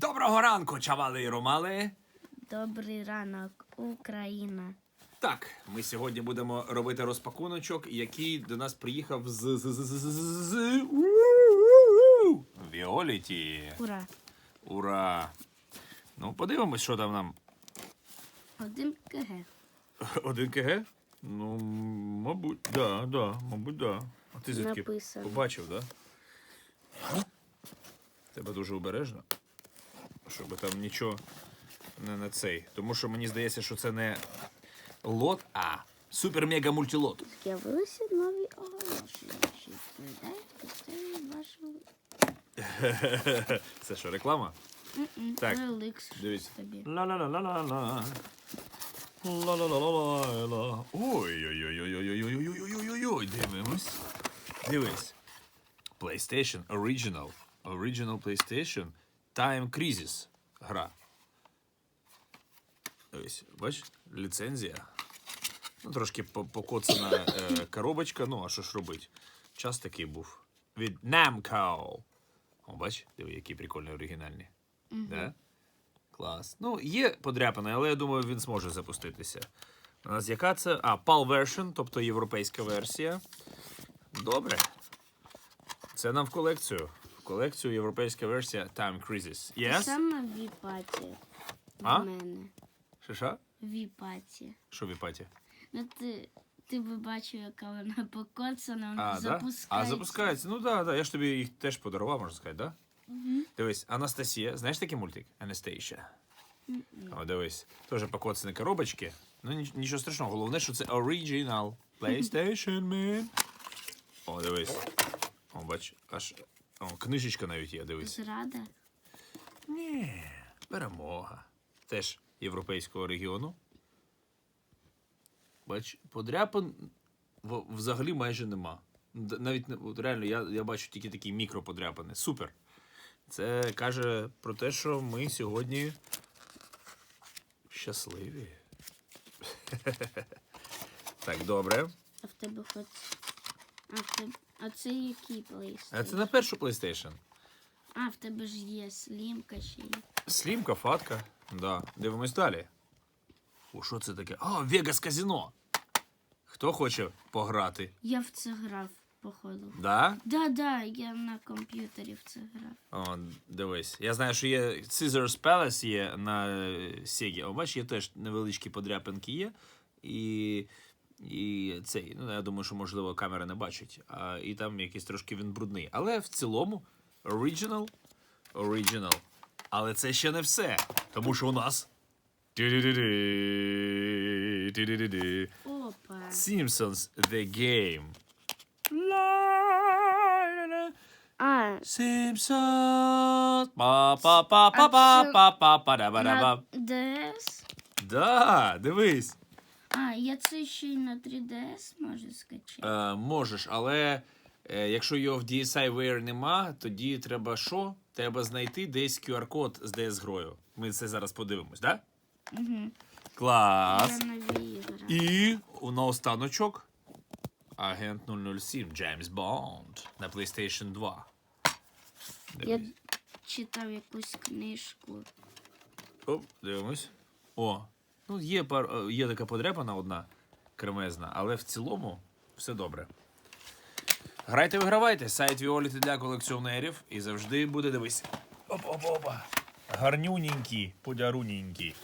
Доброго ранку, чавали і ромали. Добрий ранок, Україна. Так, ми сьогодні будемо робити розпакуночок, який до нас приїхав з з з з з з з У-у-у! Віоліті. Ура! Ура! Ну, подивимось, що там нам. Один КГ. Один КГ? Ну, мабуть, да, да, мабуть, да. А ти звідки Написано. побачив, да? Тебе дуже обережно. Щоб там нічого не на цей. Тому що мені здається, що це не лот, а супер-мега-мультилот. З'явилися нові оголошення. Чи відповідають Це що, реклама? Так, Еликс дивись. тобі. Ла-ла-ла-ла-ла-ла. Ла-ла-ла-ла-ла-ла. Ой-ой-ой-ой-ой-ой-ой-ой-ой-ой. Дивимось. Дивись. PlayStation Original. Original PlayStation Time Crisis. Гра. Дивись, бач, ліцензія. Ну, трошки по- покоцана е, коробочка, ну, а що ж робить? Час такий був. Від Namco. О, бач, диви, які прикольні оригінальні. Да? Клас. Ну, є подряпаний, але я думаю, він зможе запуститися. У нас яка це? А, PAL version, тобто європейська версія. Добре. Це нам в колекцію. Колекцію європейська версія Time Crisis. Yes? Саме в віпаті. А? В мене. Що, що? В віпаті. Що в іпаті? Ну ти, ти би бачив, яка вона покоцана, А, вона да? а запускається. Ну так, да, да. я ж тобі їх теж подарував, можна сказати, так? Да? Дивись, Анастасія. Знаєш такий мультик? Анастасія. О, дивись. Теж покоцані коробочки. Ну, нічого страшного. Головне, що це оригінал. PlayStation, man. О, дивись. О, бач, аж. О, книжечка навіть є, дивись. Зрада. Ні, перемога. Теж європейського регіону. Бач, подряпин взагалі майже нема. Навіть от реально, я, я бачу тільки такі мікроподряпини. Супер. Це каже про те, що ми сьогодні щасливі. Так, добре. А в тебе хоч. А, в тебе... а це який PlayStation? А це на першу PlayStation. А, в тебе ж є слімка ще й. Слімка, фатка. Да. Дивимось далі. О, що це таке? А, Вегас Казіно. Хто хоче пограти? Я в це грав, походу. Да? Да, да, я на комп'ютері в це грав. О, дивись. Я знаю, що є Caesar's Palace є на Sega. О, бачиш, є теж невеличкі подряпинки є. І, і цей, ну, я думаю, що, можливо, камера не бачить. А, і там якийсь трошки він брудний. Але в цілому Original. Original. Але це ще не все. Тому що у нас. Опа. Simpsons The Game. А, Simpsons. Па-па-па-па-па-па-па-па-да-ба-да-ба. А, я це ще й на 3DS можу скачати. Е, можеш, але е, якщо його в DSi Wear нема, тоді треба що? Треба знайти десь QR-код з DS грою. Ми це зараз подивимось, так? Да? Угу. Клас. Я нові ігри. І наостаночок Агент 007 Джеймс Бонд на PlayStation 2. Я Дивись. читав якусь книжку. Оп, дивимось. О, ну є пар, е, є така подряпана одна кремезна, але в цілому все добре. Грайте, вигравайте. Сайт Віоліти для колекціонерів. І завжди буде дивись. Опа-опа-опа. Гарнюненькі, подяруненькі.